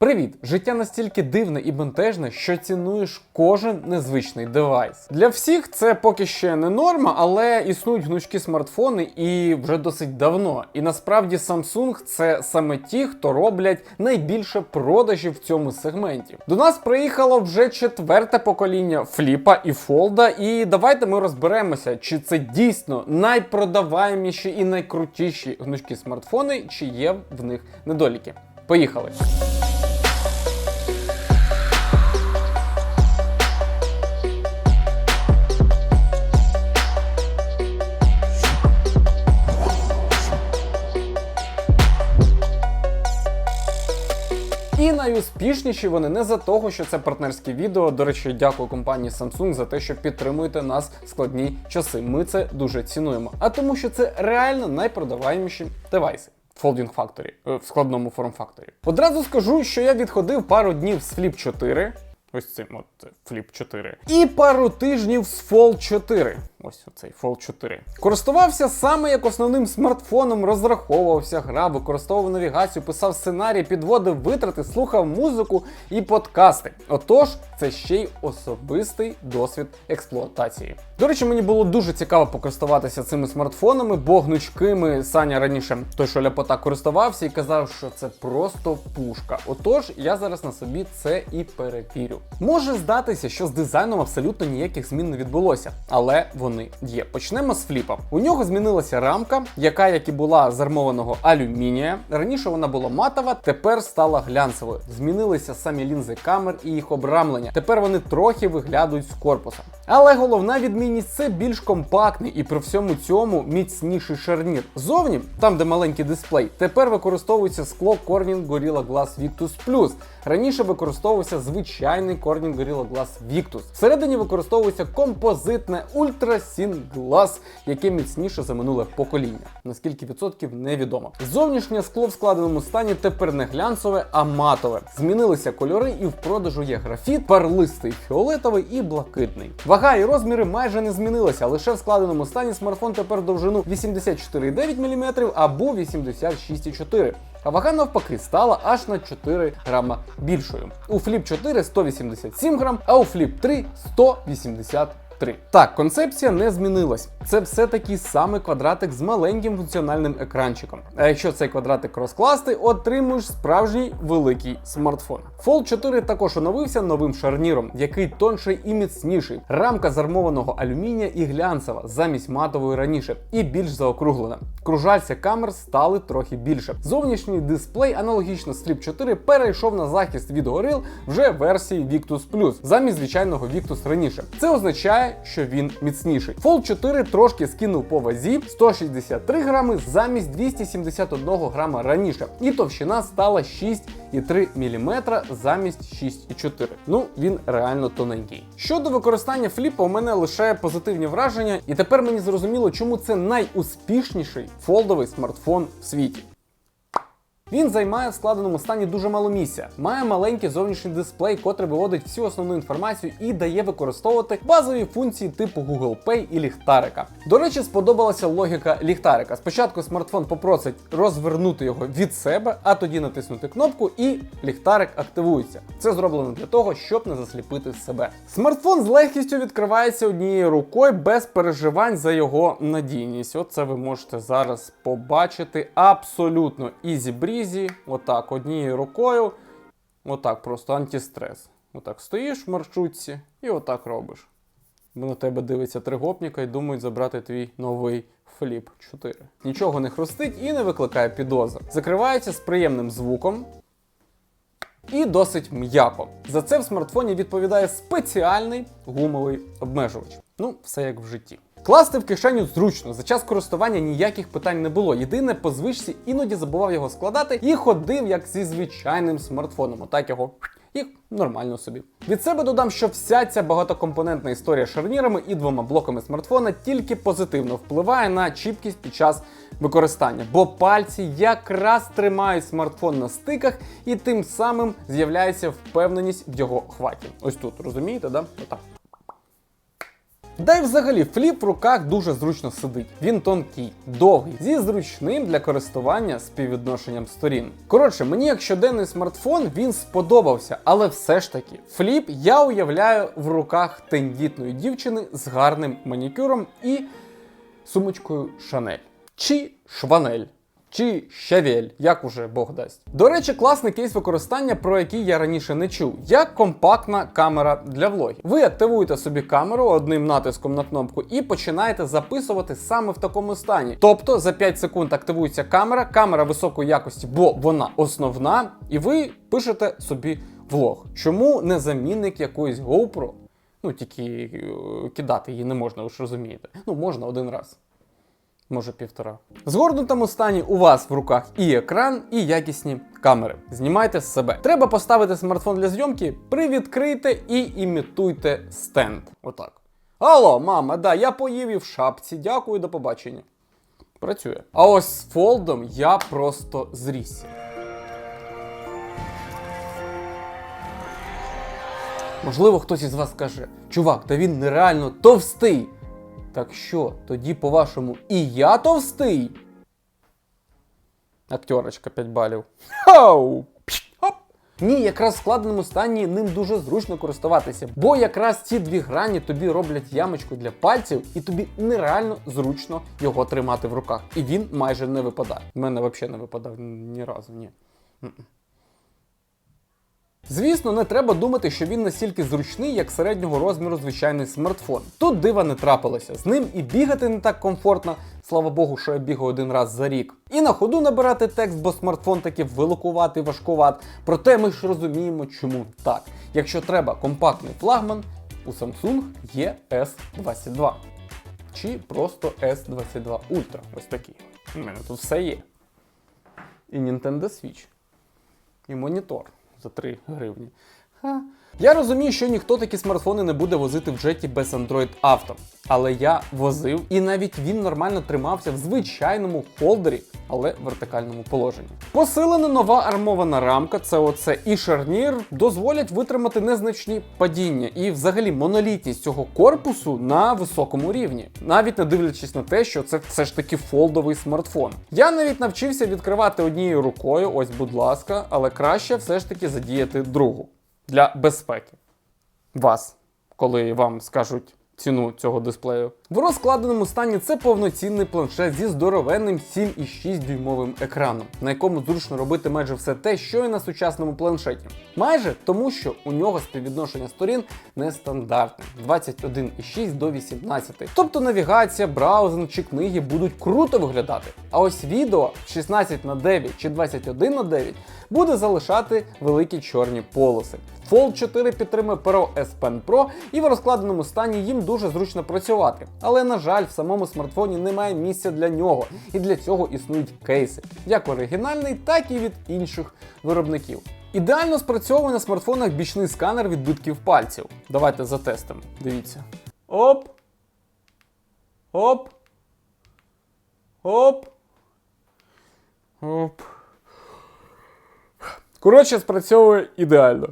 Привіт! Життя настільки дивне і бентежне, що цінуєш кожен незвичний девайс. Для всіх це поки ще не норма, але існують гнучкі смартфони і вже досить давно. І насправді Samsung це саме ті, хто роблять найбільше продажів в цьому сегменті. До нас приїхало вже четверте покоління фліпа і фолда. І давайте ми розберемося, чи це дійсно найпродаваєміші і найкрутіші гнучкі смартфони, чи є в них недоліки. Поїхали! І найуспішніші вони не за того, що це партнерське відео. До речі, дякую компанії Samsung за те, що підтримуєте нас в складні часи. Ми це дуже цінуємо. А тому, що це реально найпродаваєміші девайси. Folding Factory, е, в складному форм-факторі. Одразу скажу, що я відходив пару днів з Flip 4. Ось цим от Flip 4. І пару тижнів з Fold 4. Ось оцей Fold 4. Користувався саме як основним смартфоном, розраховувався, грав, використовував навігацію, писав сценарій, підводив витрати, слухав музику і подкасти. Отож, це ще й особистий досвід експлуатації. До речі, мені було дуже цікаво покористуватися цими смартфонами, бо гнучкими Саня раніше той, що ляпота користувався і казав, що це просто пушка. Отож, я зараз на собі це і перевірю. Може здатися, що з дизайном абсолютно ніяких змін не відбулося, але вони є. Почнемо з фліпа. У нього змінилася рамка, яка, як і була з армованого алюмінія. Раніше вона була матова, тепер стала глянцевою. Змінилися самі лінзи камер і їх обрамлення. Тепер вони трохи виглядають з корпуса. Але головна відмінність це більш компактний і при всьому цьому міцніший шарнір. Зовні, там де маленький дисплей, тепер використовується скло Corning Gorilla Glass Victus Plus. Раніше використовувався звичайний Corning Gorilla Glass Victus. Всередині використовується композитне Ultra Thin Glass, яке міцніше за минуле покоління. Наскільки відсотків невідомо. Зовнішнє скло в складеному стані тепер не глянцеве, а матове. Змінилися кольори, і в продажу є графіт, перлистий фіолетовий і блакитний. Вага і розміри майже не змінилися. Лише в складеному стані смартфон тепер довжину 84,9 мм або 86,4 а вага навпаки стала аж на 4 грама більшою. У Flip 4 187 грам, а у Flip 3 180 3. Так, концепція не змінилась. Це все такий самий квадратик з маленьким функціональним екранчиком. А якщо цей квадратик розкласти, отримуєш справжній великий смартфон. Fold 4 також оновився новим шарніром, який тонший і міцніший. Рамка з армованого алюмінія і глянцева замість матової раніше, і більш заокруглена. Кружальця камер стали трохи більше. Зовнішній дисплей, аналогічно з 4, перейшов на захист від горил вже версії Victus Plus, замість звичайного Victus раніше. Це означає, що він міцніший. Fold 4 трошки скинув по вазі 163 грами замість 271 грама раніше, і товщина стала 6,3 мм замість 6,4. Ну, він реально тоненький. Щодо використання фліпа, у мене лише позитивні враження, і тепер мені зрозуміло, чому це найуспішніший фолдовий смартфон в світі. Він займає в складеному стані дуже мало місця, має маленький зовнішній дисплей, котрий виводить всю основну інформацію і дає використовувати базові функції типу Google Pay і ліхтарика. До речі, сподобалася логіка ліхтарика. Спочатку смартфон попросить розвернути його від себе, а тоді натиснути кнопку, і ліхтарик активується. Це зроблено для того, щоб не засліпити себе. Смартфон з легкістю відкривається однією рукою без переживань за його надійність. Оце ви можете зараз побачити абсолютно ізі брі отак, однією рукою, отак, просто антистрес. Отак стоїш в маршрутці і отак робиш. Бо на тебе дивиться тригопніка і думають забрати твій новий фліп 4. Нічого не хрустить і не викликає підозр. Закривається з приємним звуком. І досить м'яко. За це в смартфоні відповідає спеціальний гумовий обмежувач. Ну, все як в житті. Класти в кишеню зручно, за час користування ніяких питань не було. Єдине, по звичці іноді забував його складати і ходив як зі звичайним смартфоном. Отак його і нормально собі. Від себе додам, що вся ця багатокомпонентна історія з шарнірами і двома блоками смартфона тільки позитивно впливає на чіпкість під час використання, бо пальці якраз тримають смартфон на стиках, і тим самим з'являється впевненість в його хваті. Ось тут розумієте, да? Отак. Да й взагалі фліп в руках дуже зручно сидить. Він тонкий, довгий, зі зручним для користування співвідношенням сторін. Коротше, мені як щоденний смартфон він сподобався, але все ж таки, фліп я уявляю в руках тендітної дівчини з гарним манікюром і сумочкою Шанель. Чи Шванель. Чи щавель, як уже Бог дасть. До речі, класний кейс використання, про який я раніше не чув, як компактна камера для влогів. Ви активуєте собі камеру одним натиском на кнопку і починаєте записувати саме в такому стані. Тобто за 5 секунд активується камера, камера високої якості, бо вона основна, і ви пишете собі влог. Чому не замінник якоїсь GoPro? Ну тільки е, кидати її не можна, ви ж розумієте. Ну можна один раз може півтора. В згорнутому стані у вас в руках і екран, і якісні камери. Знімайте з себе. Треба поставити смартфон для зйомки, привідкрийте і імітуйте стенд. Отак. Алло, мама, да, я поїв і в шапці. Дякую, до побачення. Працює. А ось з фолдом я просто зрісся. Можливо, хтось із вас скаже: чувак, та він нереально товстий. Так що, тоді, по-вашому, і я товстий? Актерочка 5 балів. Хоп! Ні, якраз в складеному стані ним дуже зручно користуватися, бо якраз ці дві грані тобі роблять ямочку для пальців, і тобі нереально зручно його тримати в руках. І він майже не випадає. У мене взагалі не випадав ні разу, ні. Звісно, не треба думати, що він настільки зручний, як середнього розміру звичайний смартфон. Тут дива не трапилося. З ним і бігати не так комфортно. Слава Богу, що я бігаю один раз за рік. І на ходу набирати текст, бо смартфон таки великуватий, важкуват. Проте ми ж розуміємо, чому так. Якщо треба компактний флагман, у Samsung є S22. Чи просто S22 Ultra. Ось такий. У мене тут все є. І Nintendo Switch. І монітор за 3 гривні. Ха. Я розумію, що ніхто такі смартфони не буде возити в джеті без Android Auto. Але я возив, і навіть він нормально тримався в звичайному холдері, але в вертикальному положенні. Посилена нова армована рамка, це оце і шарнір, дозволять витримати незначні падіння і взагалі монолітність цього корпусу на високому рівні, навіть не дивлячись на те, що це все ж таки фолдовий смартфон. Я навіть навчився відкривати однією рукою, ось, будь ласка, але краще все ж таки задіяти другу для безпеки. Вас, коли вам скажуть ціну цього дисплею. В розкладеному стані це повноцінний планшет зі здоровенним 7,6 дюймовим екраном, на якому зручно робити майже все те, що і на сучасному планшеті. Майже тому, що у нього співвідношення сторін нестандартне 21,6 до 18. Тобто навігація, браузинг чи книги будуть круто виглядати. А ось відео 16 на 9 чи 21 на 9 буде залишати великі чорні полоси. Fold 4 підтримує перо S Pen Pro і в розкладеному стані їм дуже зручно працювати. Але, на жаль, в самому смартфоні немає місця для нього, і для цього існують кейси, як оригінальний, так і від інших виробників. Ідеально спрацьовує на смартфонах бічний сканер відбитків пальців. Давайте затестимо. Дивіться. Оп. Оп. Оп. Оп. Коротше, спрацьовує ідеально.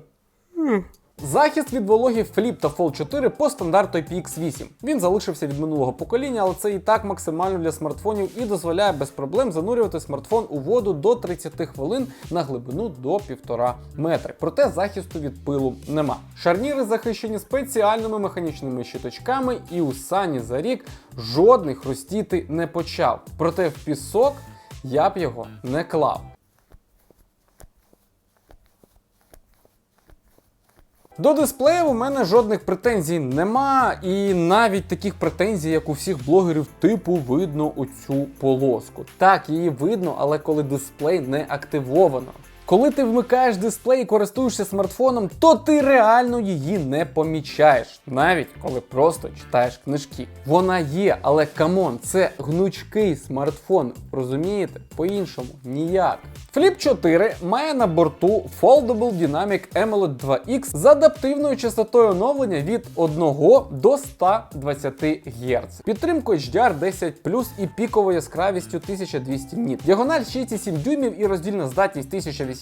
Захист від вологи Flip та Fold 4 по стандарту IPX8. Він залишився від минулого покоління, але це і так максимально для смартфонів і дозволяє без проблем занурювати смартфон у воду до 30 хвилин на глибину до 1,5 метри. Проте захисту від пилу нема. Шарніри захищені спеціальними механічними щиточками, і у сані за рік жодний хрустіти не почав. Проте в пісок я б його не клав. До дисплеїв у мене жодних претензій нема, і навіть таких претензій, як у всіх блогерів, типу видно оцю полоску. Так, її видно, але коли дисплей не активовано. Коли ти вмикаєш дисплей і користуєшся смартфоном, то ти реально її не помічаєш, навіть коли просто читаєш книжки. Вона є, але камон, це гнучкий смартфон, розумієте? По-іншому ніяк. Flip 4 має на борту Foldable Dynamic AMOLED 2X з адаптивною частотою оновлення від 1 до 120 Гц, підтримкою HDR10 і піковою яскравістю 1200 ніт. Діагональ 6,7 дюймів і роздільна здатність 1080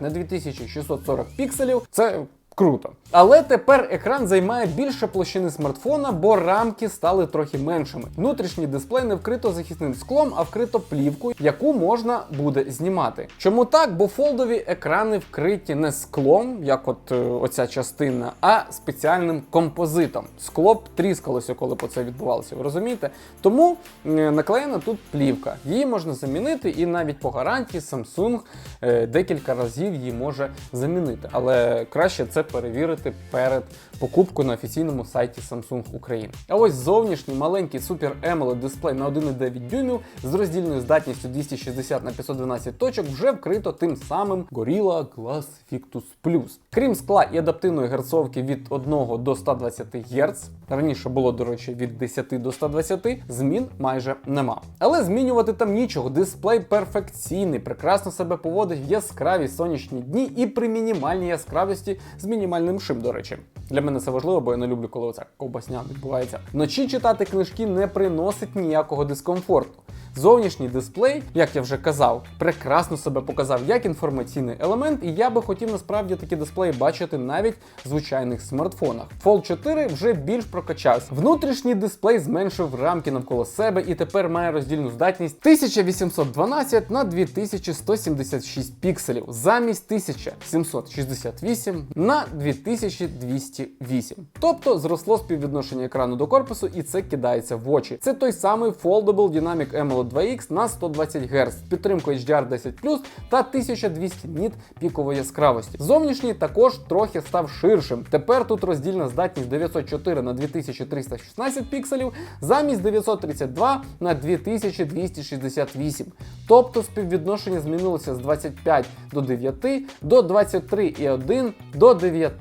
на 2640 пікселів. Це круто. Але тепер екран займає більше площини смартфона, бо рамки стали трохи меншими. Внутрішній дисплей не вкрито захисним склом, а вкрито плівкою, яку можна буде знімати. Чому так? Бо фолдові екрани вкриті не склом, як от е, оця частина, а спеціальним композитом. Скло б тріскалося, коли б це відбувалося. Ви розумієте? Тому е, наклеєна тут плівка. Її можна замінити, і навіть по гарантії Samsung е, декілька разів її може замінити. Але краще це перевірити перед покупкою на офіційному сайті Samsung України. А ось зовнішній маленький Super AMOLED дисплей на 1,9 дюймів з роздільною здатністю 260 на 512 точок вже вкрито тим самим Gorilla Glass Victus Plus. Крім скла і адаптивної герцовки від 1 до 120 Гц, раніше було, до речі, від 10 до 120, змін майже нема. Але змінювати там нічого. Дисплей перфекційний, прекрасно себе поводить в яскраві сонячні дні і при мінімальній яскравості з мінімальним шим, до речі. Для мене це важливо, бо я не люблю, коли оця ковбасня відбувається. Вночі читати книжки не приносить ніякого дискомфорту. Зовнішній дисплей, як я вже казав, прекрасно себе показав як інформаційний елемент, і я би хотів насправді такі дисплеї бачити навіть в звичайних смартфонах. Fold 4 вже більш прокачався. Внутрішній дисплей зменшив рамки навколо себе і тепер має роздільну здатність 1812 на 2176 пікселів замість 1768 на 2208. Тобто зросло співвідношення екрану до корпусу, і це кидається в очі. Це той самий Foldable Dynamic AMOLED 2X на 120 Гц з підтримкою HDR10 та 1200 ніт пікової яскравості. Зовнішній також трохи став ширшим. Тепер тут роздільна здатність 904 на 2316 пікселів замість 932 на 2268. Тобто співвідношення змінилося з 25 до 9 до 23,1 до 9.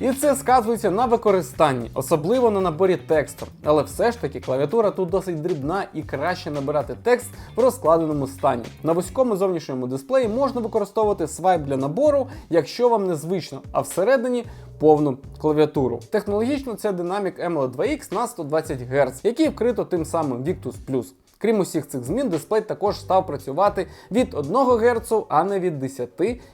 І це сказується на використанні, особливо на наборі тексту. Але все ж таки клавіатура тут досить дрібна і краще набирати текст в розкладеному стані. На вузькому зовнішньому дисплеї можна використовувати свайп для набору, якщо вам незвично, а всередині повну клавіатуру. Технологічно це Dynamic AMOLED 2X на 120 Гц, який вкрито тим самим Victus Plus. Крім усіх цих змін, дисплей також став працювати від 1 Гц, а не від 10,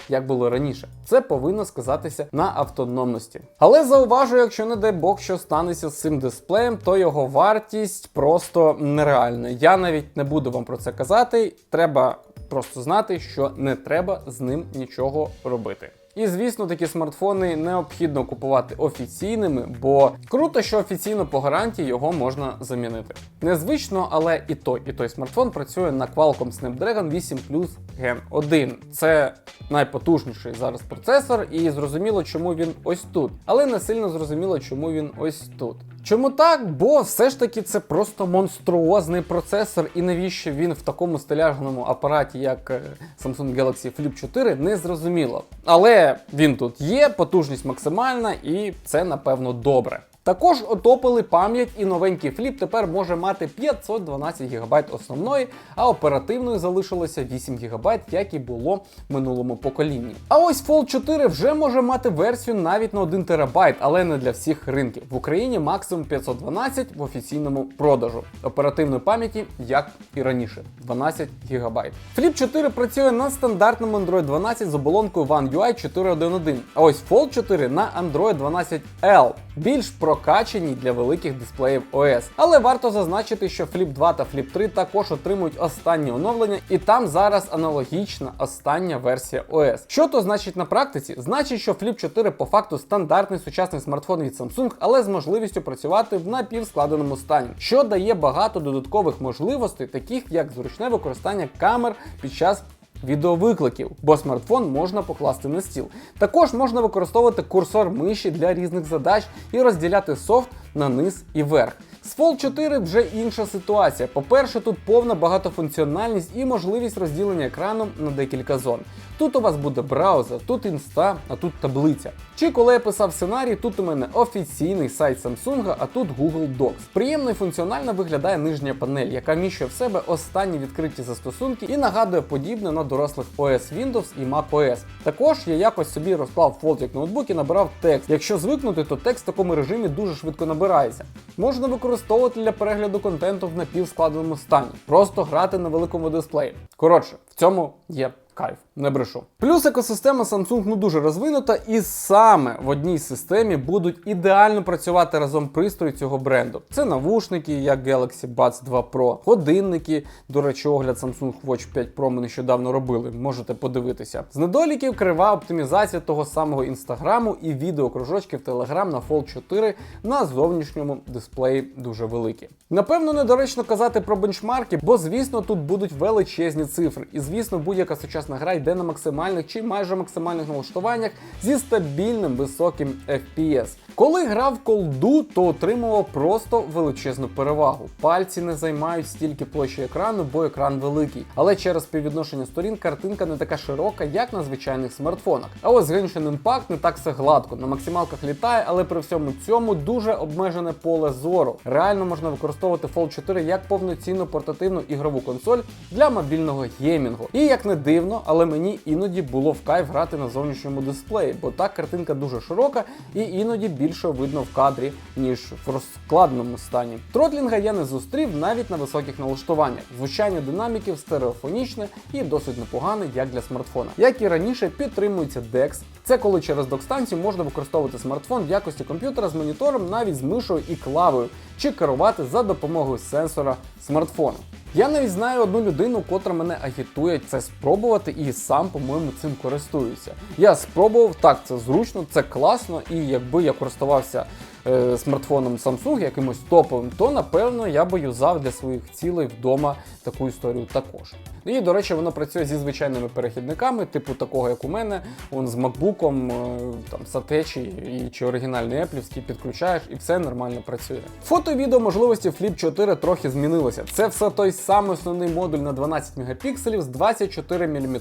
як було раніше. Це повинно сказатися на автономності. Але зауважу, якщо не дай Бог, що станеться з цим дисплеєм, то його вартість просто нереальна. Я навіть не буду вам про це казати. Треба просто знати, що не треба з ним нічого робити. І звісно, такі смартфони необхідно купувати офіційними, бо круто, що офіційно по гарантії його можна замінити. Незвично, але і той, і той смартфон працює на Qualcomm Snapdragon 8 Plus Gen 1. Це найпотужніший зараз процесор, і зрозуміло, чому він ось тут. Але не сильно зрозуміло, чому він ось тут. Чому так? Бо все ж таки це просто монструозний процесор, і навіщо він в такому стиляжному апараті, як е, Samsung Galaxy Flip 4, не зрозуміло. Але він тут є, потужність максимальна, і це напевно добре. Також отопили пам'ять, і новенький фліп тепер може мати 512 ГБ основної, а оперативною залишилося 8 ГБ, як і було в минулому поколінні. А ось Fold 4 вже може мати версію навіть на 1 ТБ, але не для всіх ринків. В Україні максимум 512 в офіційному продажу. Оперативної пам'яті, як і раніше, 12 ГБ. Flip 4 працює на стандартному Android 12 з оболонкою One UI 4.1.1. А ось Fold 4 на Android 12 L. Більш прокачані для великих дисплеїв OS. Але варто зазначити, що Flip 2 та Flip 3 також отримують останні оновлення, і там зараз аналогічна остання версія OS. Що то значить на практиці? Значить, що Flip 4 по факту стандартний сучасний смартфон від Samsung, але з можливістю працювати в напівскладеному стані, що дає багато додаткових можливостей, таких як зручне використання камер під час відеовикликів, бо смартфон можна покласти на стіл. Також можна використовувати курсор миші для різних задач і розділяти софт на низ і верх. З Fold 4 вже інша ситуація. По-перше, тут повна багатофункціональність і можливість розділення екраном на декілька зон. Тут у вас буде браузер, тут інста, а тут таблиця. Чи коли я писав сценарій, тут у мене офіційний сайт Samsung, а тут Google Docs. Приємно і функціонально виглядає нижня панель, яка вміщує в себе останні відкриті застосунки і нагадує подібне на дорослих OS Windows і Mac OS. Також я якось собі розклав як ноутбук і набирав текст. Якщо звикнути, то текст в такому режимі дуже швидко набирається. Можна використовувати для перегляду контенту в напівскладеному стані, просто грати на великому дисплеї. Коротше, в цьому є Кайф, не брешу. Плюс екосистема Samsung ну дуже розвинута, і саме в одній системі будуть ідеально працювати разом пристрої цього бренду. Це навушники, як Galaxy Buds 2 Pro, годинники. До речі, огляд Samsung Watch 5 Pro ми нещодавно робили. Можете подивитися. З недоліків крива оптимізація того самого інстаграму і відеокружочків Telegram на Fold 4 на зовнішньому дисплеї дуже великі. Напевно, недоречно казати про бенчмарки, бо звісно тут будуть величезні цифри. І звісно, будь-яка сучасна гра йде на максимальних чи майже максимальних налаштуваннях зі стабільним високим FPS. Коли грав колду, то отримував просто величезну перевагу. Пальці не займають стільки площі екрану, бо екран великий. Але через співвідношення сторін картинка не така широка, як на звичайних смартфонах. А ось Genshin Impact не так все гладко. На максималках літає, але при всьому цьому дуже обмежене поле зору. Реально можна використовувати Fold 4 як повноцінну портативну ігрову консоль для мобільного геймінгу. І як не дивно, але мені іноді було в кайф грати на зовнішньому дисплеї, бо так картинка дуже широка і іноді більше видно в кадрі, ніж в розкладному стані. Тротлінга я не зустрів навіть на високих налаштуваннях. Звучання динаміків стереофонічне і досить непогане, як для смартфона. Як і раніше, підтримується DeX. Це коли через док-станцію можна використовувати смартфон в якості комп'ютера з монітором, навіть з мишою і клавою, чи керувати за допомогою сенсора смартфону. Я навіть знаю одну людину, котра мене агітує це спробувати, і сам, по-моєму, цим користуюся. Я спробував, так, це зручно, це класно, і якби я користувався е, смартфоном Samsung якимось топовим, то напевно я би юзав для своїх цілей вдома таку історію також. І, до речі, воно працює зі звичайними перехідниками, типу такого, як у мене, он з макбуком, е, там сатечі і чи оригінальний еплівський підключаєш, і все нормально працює. Фото і відео можливості Flip 4 трохи змінилося. Це все той самий основний модуль на 12 мегапікселів з 24 мм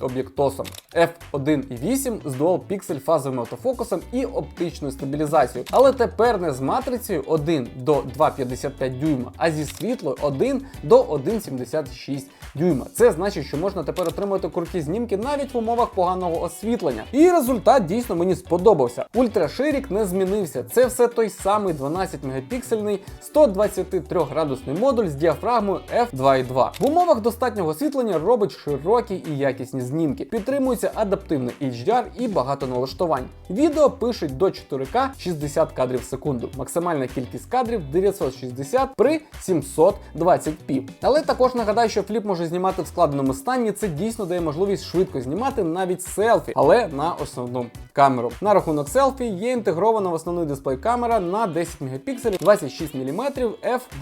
об'єктосом f1.8 з Dual Pixel фазовим автофокусом і оптичною стабілізацією. Але тепер не з матрицею 1 до 2,55 дюйма, а зі світлою 1 до 1,76 дюйма. Це значить, що можна тепер отримувати круті знімки навіть в умовах поганого освітлення. І результат дійсно мені сподобався. Ультраширік не змінився. Це все той самий 12 мегапіксельний 123 градусний модуль з діафрагмою f2.2. В умовах достатнього освітлення робить широкі і якісні знімки. Підтримується адаптивний HDR і багато налаштувань. Відео пишуть до 4К 60 кадрів в секунду. Максимальна кількість кадрів 960 при 720p. Але також нагадаю, що фліп може знімати в складеному стані. Це дійсно дає можливість швидко знімати навіть селфі, але на основну камеру. На рахунок селфі є інтегрована в основний дисплей камера на 10 мегапікселів 26 мм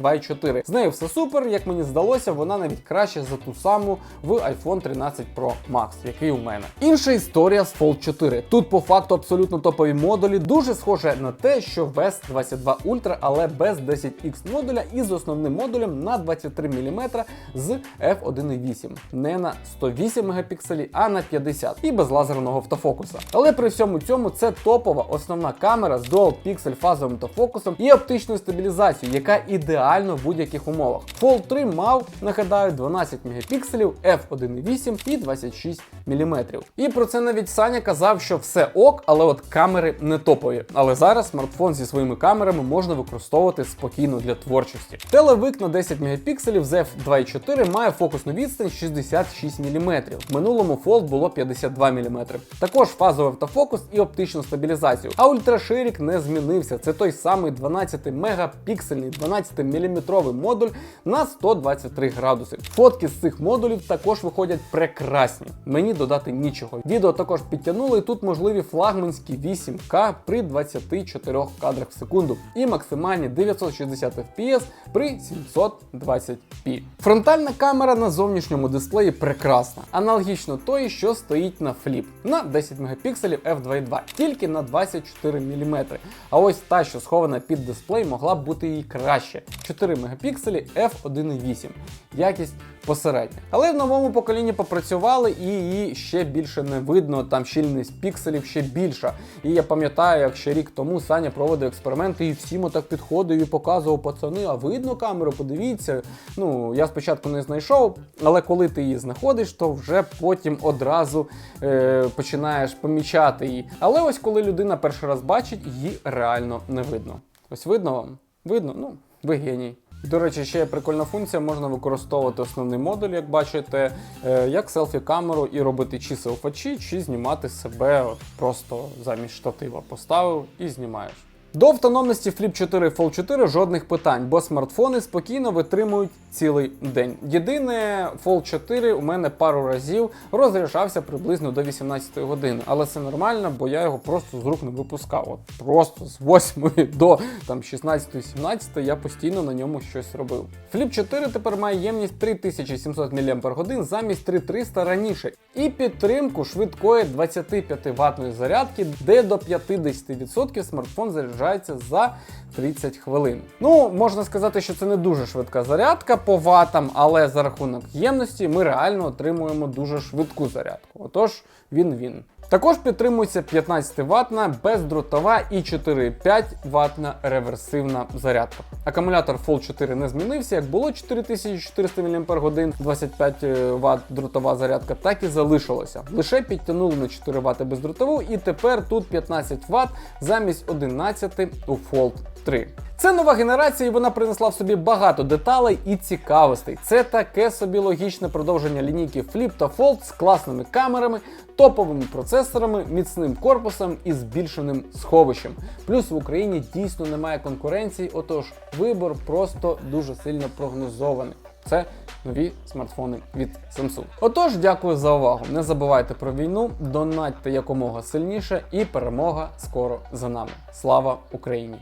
f2.4. З нею все супер, як мені здалося, вона навіть краще за ту саму в iPhone 13 Pro Max, який у мене. Інша історія з Fold 4. Тут по факту абсолютно топові модулі, дуже схоже на те, що в S22 Ultra, але без 10X модуля і з основним модулем на 23 мм з f1.8. Не на 108 мегапікселів, а на 50 і без лазерного автофокуса. Але при всьому цьому це топова основна камера з Dual Pixel фазовим автофокусом і оптичною стабілізацією, яка ідеально в будь-яких умовах. Fold 3 мав, нагадаю, 12 мегапікселів, f1.8 і 26 мм. І про це навіть Саня казав, що все ок, але от камери не топові. Але зараз смартфон зі своїми камерами можна використовувати спокійно для творчості. Телевик на 10 мегапікселів з f2.4 має фокусну відстань 66 мм. В минулому Fold було 52 мм. Також фазовий автофокус і оптичну стабілізацію. А ультраширік не змінився. Це той самий 12 мегапіксельний 12 мм модуль на 123 градуси. Фотки з цих модулів також виходять прекрасні. Мені додати нічого. Відео також підтягнули, і тут можливі флагманські 8К при 24 кадрах в секунду і максимальні 960 FPS при 720p. Фронтальна камера на зовнішньому дисплеї прекрасна, аналогічно тої, що стоїть на фліп на 10 мегапікселів f2.2, тільки на 24 мм. А ось та, що схована під дисплей, могла б бути і краще. 4 мегапікселі f1.8. Якість посередня. Але в новому поколінні попрацювали і її ще більше не видно. Там щільність пікселів ще більша. І я пам'ятаю, як ще рік тому Саня проводив експерименти і всім отак підходив і показував пацани, а видно камеру, подивіться. Ну, я спочатку не знайшов, але коли ти її знаходиш, то вже потім одразу е, починаєш помічати її. Але ось коли людина перший раз бачить, її реально не видно. Ось видно вам? Видно? Ну, ви геній. До речі, ще прикольна функція, можна використовувати основний модуль, як бачите, е, як селфі-камеру і робити чи селфачі, чи знімати себе просто замість штатива поставив і знімаєш. До автономності Flip 4 і Fold 4 жодних питань, бо смартфони спокійно витримують цілий день. Єдине, Fold 4 у мене пару разів розряджався приблизно до 18 години, але це нормально, бо я його просто з рук не випускав. От просто з 8 до там 16-17 я постійно на ньому щось робив. Flip 4 тепер має ємність 3700 мАч замість 3300 раніше, і підтримку швидкої 25 ватної зарядки, де до 50% смартфон заряджається за 30 хвилин. Ну, можна сказати, що це не дуже швидка зарядка по ватам, але за рахунок ємності ми реально отримуємо дуже швидку зарядку. Отож, він він. Також підтримується 15 ватна бездротова і 4,5 ватна реверсивна зарядка. Акумулятор Fold 4 не змінився, як було 4400 мАч, 25 Вт дротова зарядка, так і залишилося. Лише підтягнули на 4 Вт бездротову, і тепер тут 15 Вт замість 11 у Fold 3. Це нова генерація, і вона принесла в собі багато деталей і цікавостей. Це таке собі логічне продовження лінійки Flip та Fold з класними камерами, топовими процесорами, міцним корпусом і збільшеним сховищем. Плюс в Україні дійсно немає конкуренції, отож вибор просто дуже сильно прогнозований. Це нові смартфони від Samsung. Отож, дякую за увагу. Не забувайте про війну, донатьте якомога сильніше, і перемога скоро за нами. Слава Україні!